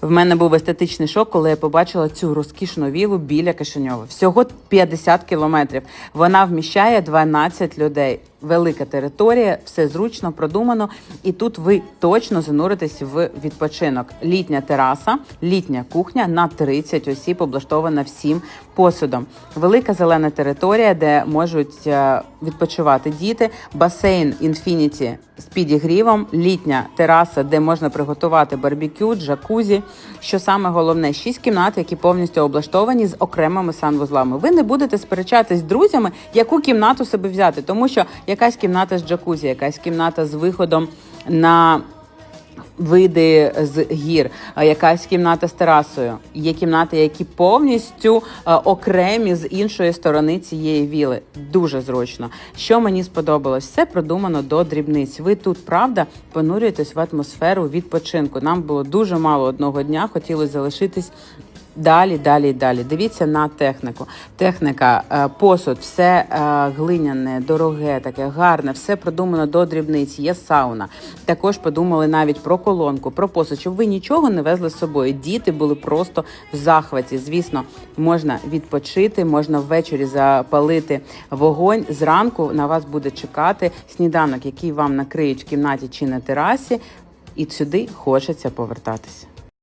В мене був естетичний шок, коли я побачила цю розкішну вілу біля Кишиньова. Всього 50 кілометрів. Вона вміщає 12 людей. Велика територія, все зручно, продумано, і тут ви точно зануритесь в відпочинок. Літня тераса, літня кухня на 30 осіб, облаштована всім посудом. Велика зелена територія, де можуть е, відпочивати діти, басейн інфініті з підігрівом, літня тераса, де можна приготувати барбекю, джакузі. Що саме головне, шість кімнат, які повністю облаштовані з окремими санвузлами. Ви не будете сперечатись з друзями, яку кімнату себе взяти, тому що якась кімната з джакузі, якась кімната з виходом на види з гір, якась кімната з терасою. Є кімнати, які повністю е, окремі з іншої сторони цієї віли. Дуже зручно. Що мені сподобалось, все продумано до дрібниць. Ви тут правда понурюєтесь в атмосферу відпочинку. Нам було дуже мало одного дня, хотілося залишитись. Далі, далі, далі. Дивіться на техніку. Техніка, е, посуд, все е, глиняне, дороге, таке гарне, все продумано до дрібниць. Є сауна. Також подумали навіть про колонку, про посуд, щоб ви нічого не везли з собою. Діти були просто в захваті. Звісно, можна відпочити, можна ввечері запалити вогонь. Зранку на вас буде чекати сніданок, який вам накриють в кімнаті чи на терасі, і сюди хочеться повертатися.